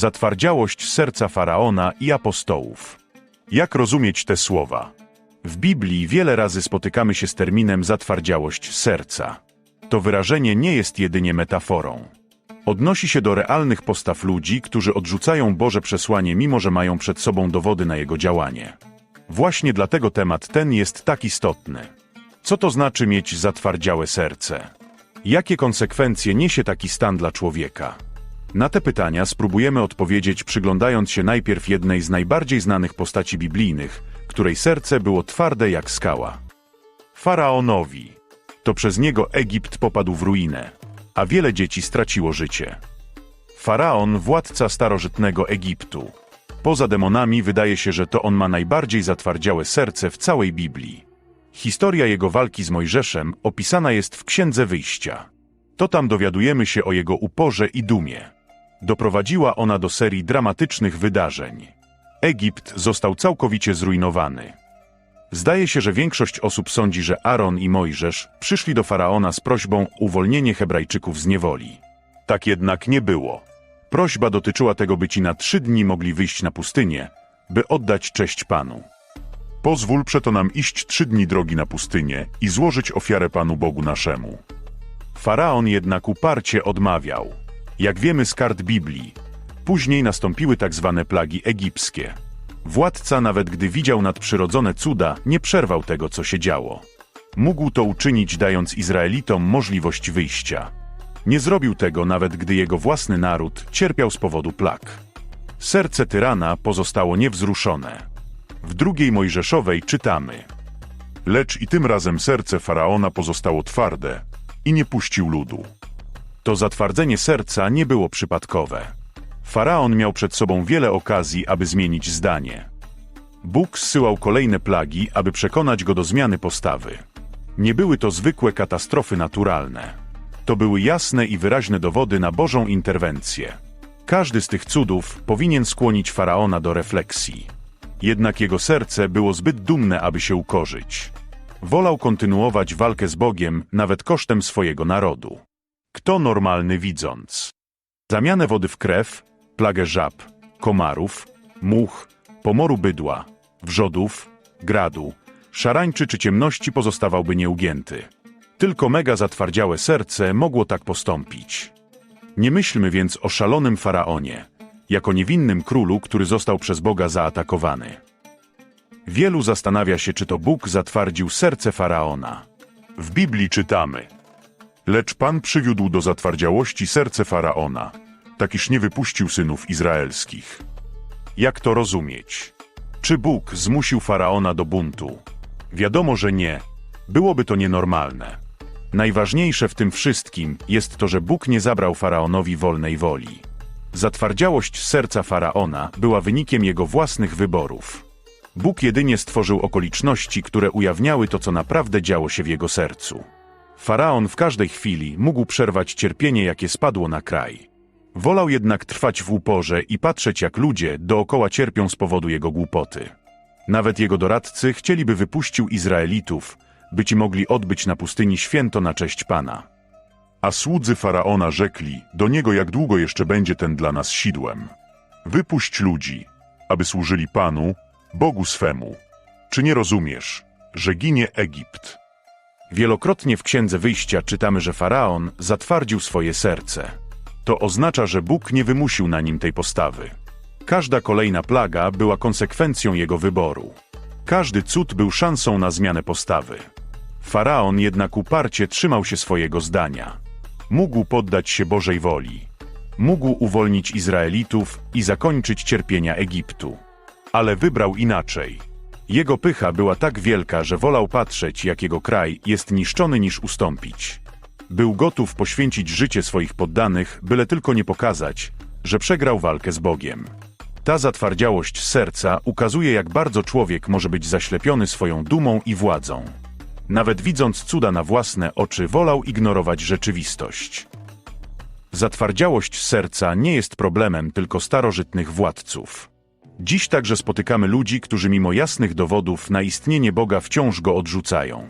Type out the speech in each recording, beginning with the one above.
zatwardziałość serca faraona i apostołów. Jak rozumieć te słowa? W Biblii wiele razy spotykamy się z terminem zatwardziałość serca. To wyrażenie nie jest jedynie metaforą. Odnosi się do realnych postaw ludzi, którzy odrzucają Boże przesłanie, mimo że mają przed sobą dowody na jego działanie. Właśnie dlatego temat ten jest tak istotny. Co to znaczy mieć zatwardziałe serce? Jakie konsekwencje niesie taki stan dla człowieka? Na te pytania spróbujemy odpowiedzieć przyglądając się najpierw jednej z najbardziej znanych postaci biblijnych, której serce było twarde jak skała. Faraonowi. To przez niego Egipt popadł w ruinę, a wiele dzieci straciło życie. Faraon, władca starożytnego Egiptu. Poza demonami wydaje się, że to on ma najbardziej zatwardziałe serce w całej Biblii. Historia jego walki z Mojżeszem opisana jest w Księdze Wyjścia. To tam dowiadujemy się o jego uporze i dumie. Doprowadziła ona do serii dramatycznych wydarzeń. Egipt został całkowicie zrujnowany. Zdaje się, że większość osób sądzi, że Aaron i Mojżesz przyszli do faraona z prośbą o uwolnienie Hebrajczyków z niewoli. Tak jednak nie było. Prośba dotyczyła tego, by ci na trzy dni mogli wyjść na pustynię, by oddać cześć Panu. Pozwól przeto nam iść trzy dni drogi na pustynię i złożyć ofiarę Panu Bogu naszemu. Faraon jednak uparcie odmawiał. Jak wiemy z kart Biblii, później nastąpiły tak zwane plagi egipskie. Władca, nawet gdy widział nadprzyrodzone cuda, nie przerwał tego, co się działo. Mógł to uczynić, dając Izraelitom możliwość wyjścia. Nie zrobił tego, nawet gdy jego własny naród cierpiał z powodu plag. Serce tyrana pozostało niewzruszone. W drugiej Mojżeszowej czytamy: Lecz i tym razem serce faraona pozostało twarde i nie puścił ludu. To zatwardzenie serca nie było przypadkowe. Faraon miał przed sobą wiele okazji, aby zmienić zdanie. Bóg zsyłał kolejne plagi, aby przekonać go do zmiany postawy. Nie były to zwykłe katastrofy naturalne. To były jasne i wyraźne dowody na Bożą interwencję. Każdy z tych cudów powinien skłonić faraona do refleksji. Jednak jego serce było zbyt dumne, aby się ukorzyć. Wolał kontynuować walkę z Bogiem nawet kosztem swojego narodu. Kto normalny widząc? Zamianę wody w krew, plagę żab, komarów, much, pomoru bydła, wrzodów, gradu, szarańczy czy ciemności pozostawałby nieugięty. Tylko mega zatwardziałe serce mogło tak postąpić. Nie myślmy więc o szalonym faraonie, jako niewinnym królu, który został przez Boga zaatakowany. Wielu zastanawia się, czy to Bóg zatwardził serce faraona. W Biblii czytamy: Lecz Pan przywiódł do zatwardziałości serce faraona, tak iż nie wypuścił synów izraelskich. Jak to rozumieć? Czy Bóg zmusił faraona do buntu? Wiadomo, że nie. Byłoby to nienormalne. Najważniejsze w tym wszystkim jest to, że Bóg nie zabrał faraonowi wolnej woli. Zatwardziałość serca faraona była wynikiem jego własnych wyborów. Bóg jedynie stworzył okoliczności, które ujawniały to, co naprawdę działo się w jego sercu. Faraon w każdej chwili mógł przerwać cierpienie, jakie spadło na kraj. Wolał jednak trwać w uporze i patrzeć, jak ludzie dookoła cierpią z powodu jego głupoty. Nawet jego doradcy chcieliby wypuścił Izraelitów, by ci mogli odbyć na pustyni święto na cześć Pana. A słudzy faraona rzekli do niego, jak długo jeszcze będzie ten dla nas sidłem. Wypuść ludzi, aby służyli Panu, Bogu swemu. Czy nie rozumiesz, że ginie Egipt? Wielokrotnie w Księdze Wyjścia czytamy, że faraon zatwardził swoje serce. To oznacza, że Bóg nie wymusił na nim tej postawy. Każda kolejna plaga była konsekwencją jego wyboru. Każdy cud był szansą na zmianę postawy. Faraon jednak uparcie trzymał się swojego zdania. Mógł poddać się Bożej woli. Mógł uwolnić Izraelitów i zakończyć cierpienia Egiptu. Ale wybrał inaczej. Jego pycha była tak wielka, że wolał patrzeć, jak jego kraj jest niszczony, niż ustąpić. Był gotów poświęcić życie swoich poddanych, byle tylko nie pokazać, że przegrał walkę z Bogiem. Ta zatwardziałość serca ukazuje, jak bardzo człowiek może być zaślepiony swoją dumą i władzą. Nawet widząc cuda na własne oczy, wolał ignorować rzeczywistość. Zatwardziałość serca nie jest problemem tylko starożytnych władców. Dziś także spotykamy ludzi, którzy mimo jasnych dowodów na istnienie Boga wciąż go odrzucają.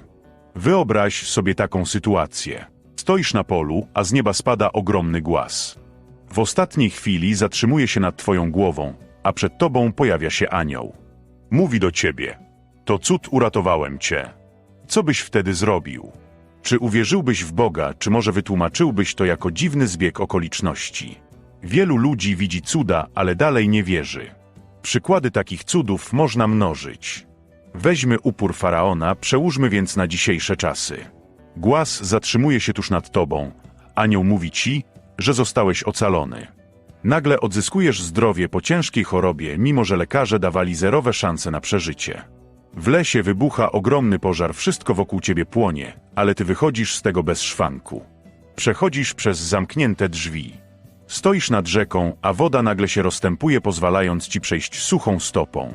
Wyobraź sobie taką sytuację. Stoisz na polu, a z nieba spada ogromny głaz. W ostatniej chwili zatrzymuje się nad twoją głową, a przed tobą pojawia się anioł. Mówi do ciebie: To cud uratowałem cię. Co byś wtedy zrobił? Czy uwierzyłbyś w Boga, czy może wytłumaczyłbyś to jako dziwny zbieg okoliczności? Wielu ludzi widzi cuda, ale dalej nie wierzy. Przykłady takich cudów można mnożyć. Weźmy upór faraona, przełóżmy więc na dzisiejsze czasy. Głaz zatrzymuje się tuż nad tobą. Anioł mówi ci, że zostałeś ocalony. Nagle odzyskujesz zdrowie po ciężkiej chorobie, mimo że lekarze dawali zerowe szanse na przeżycie. W lesie wybucha ogromny pożar, wszystko wokół ciebie płonie, ale ty wychodzisz z tego bez szwanku. Przechodzisz przez zamknięte drzwi. Stoisz nad rzeką, a woda nagle się rozstępuje, pozwalając ci przejść suchą stopą.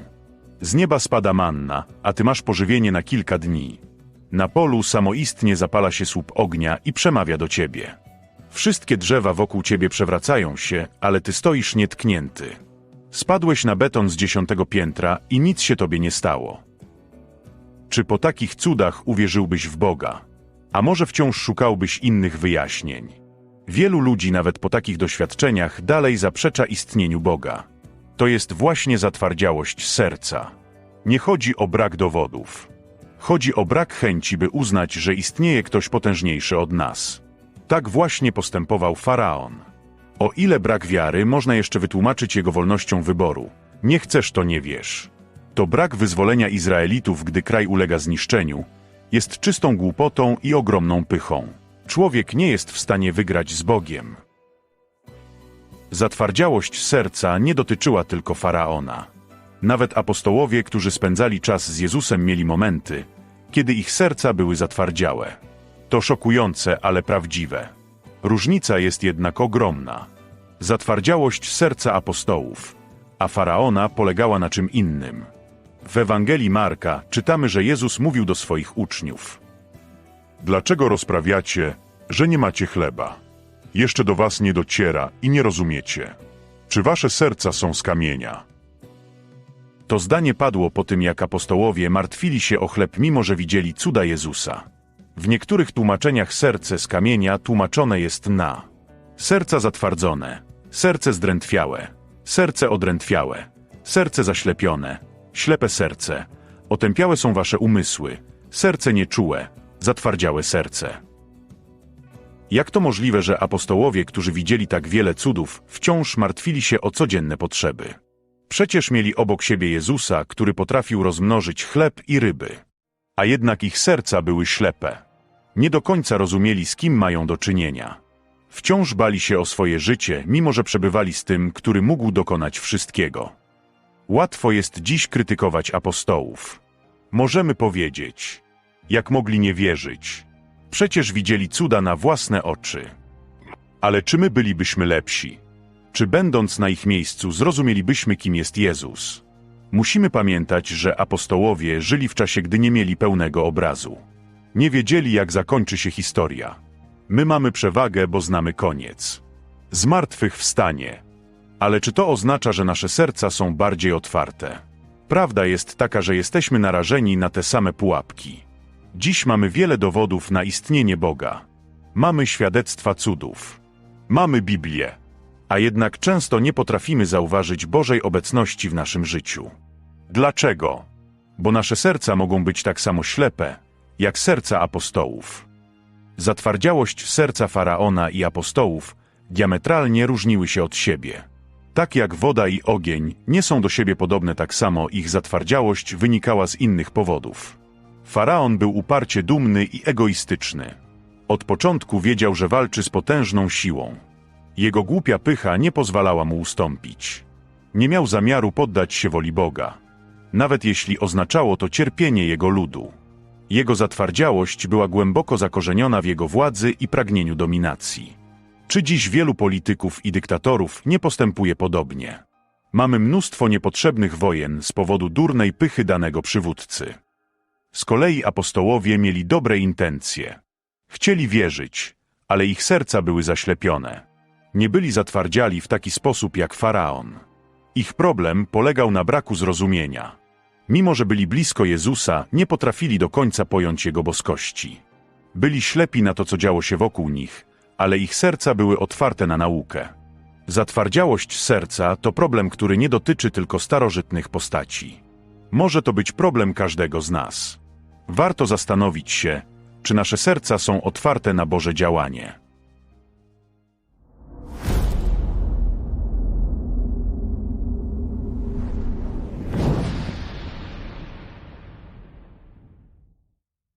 Z nieba spada manna, a ty masz pożywienie na kilka dni. Na polu samoistnie zapala się słup ognia i przemawia do ciebie. Wszystkie drzewa wokół ciebie przewracają się, ale ty stoisz nietknięty. Spadłeś na beton z dziesiątego piętra i nic się tobie nie stało. Czy po takich cudach uwierzyłbyś w Boga? A może wciąż szukałbyś innych wyjaśnień? Wielu ludzi nawet po takich doświadczeniach dalej zaprzecza istnieniu Boga. To jest właśnie zatwardziałość serca. Nie chodzi o brak dowodów. Chodzi o brak chęci, by uznać, że istnieje ktoś potężniejszy od nas. Tak właśnie postępował faraon. O ile brak wiary można jeszcze wytłumaczyć jego wolnością wyboru. Nie chcesz, to nie wiesz. To brak wyzwolenia Izraelitów, gdy kraj ulega zniszczeniu, jest czystą głupotą i ogromną pychą. Człowiek nie jest w stanie wygrać z Bogiem. Zatwardziałość serca nie dotyczyła tylko faraona. Nawet apostołowie, którzy spędzali czas z Jezusem, mieli momenty, kiedy ich serca były zatwardziałe. To szokujące, ale prawdziwe. Różnica jest jednak ogromna. Zatwardziałość serca apostołów, a faraona polegała na czym innym. W Ewangelii Marka czytamy, że Jezus mówił do swoich uczniów: Dlaczego rozprawiacie, że nie macie chleba? Jeszcze do was nie dociera i nie rozumiecie. Czy wasze serca są z kamienia? To zdanie padło po tym, jak apostołowie martwili się o chleb, mimo że widzieli cuda Jezusa. W niektórych tłumaczeniach serce z kamienia tłumaczone jest na serca zatwardzone, serce zdrętwiałe, serce odrętwiałe, serce zaślepione, ślepe serce, otępiałe są wasze umysły, serce nieczułe, zatwardziałe serce. Jak to możliwe, że apostołowie, którzy widzieli tak wiele cudów, wciąż martwili się o codzienne potrzeby? Przecież mieli obok siebie Jezusa, który potrafił rozmnożyć chleb i ryby. A jednak ich serca były ślepe. Nie do końca rozumieli, z kim mają do czynienia. Wciąż bali się o swoje życie, mimo że przebywali z tym, który mógł dokonać wszystkiego. Łatwo jest dziś krytykować apostołów. Możemy powiedzieć, jak mogli nie wierzyć. Przecież widzieli cuda na własne oczy. Ale czy my bylibyśmy lepsi? Czy będąc na ich miejscu zrozumielibyśmy, kim jest Jezus? Musimy pamiętać, że apostołowie żyli w czasie, gdy nie mieli pełnego obrazu. Nie wiedzieli, jak zakończy się historia. My mamy przewagę, bo znamy koniec. Zmartwychwstanie. Ale czy to oznacza, że nasze serca są bardziej otwarte? Prawda jest taka, że jesteśmy narażeni na te same pułapki. Dziś mamy wiele dowodów na istnienie Boga. Mamy świadectwa cudów. Mamy Biblię. A jednak często nie potrafimy zauważyć Bożej obecności w naszym życiu. Dlaczego? Bo nasze serca mogą być tak samo ślepe, jak serca apostołów. Zatwardziałość serca faraona i apostołów diametralnie różniły się od siebie. Tak jak woda i ogień nie są do siebie podobne, tak samo ich zatwardziałość wynikała z innych powodów. Faraon był uparcie dumny i egoistyczny. Od początku wiedział, że walczy z potężną siłą. Jego głupia pycha nie pozwalała mu ustąpić. Nie miał zamiaru poddać się woli Boga, nawet jeśli oznaczało to cierpienie jego ludu. Jego zatwardziałość była głęboko zakorzeniona w jego władzy i pragnieniu dominacji. Czy dziś wielu polityków i dyktatorów nie postępuje podobnie? Mamy mnóstwo niepotrzebnych wojen z powodu durnej pychy danego przywódcy. Z kolei apostołowie mieli dobre intencje. Chcieli wierzyć, ale ich serca były zaślepione. Nie byli zatwardziali w taki sposób jak faraon. Ich problem polegał na braku zrozumienia. Mimo, że byli blisko Jezusa, nie potrafili do końca pojąć Jego boskości. Byli ślepi na to, co działo się wokół nich, ale ich serca były otwarte na naukę. Zatwardziałość serca to problem, który nie dotyczy tylko starożytnych postaci. Może to być problem każdego z nas. Warto zastanowić się, czy nasze serca są otwarte na Boże działanie.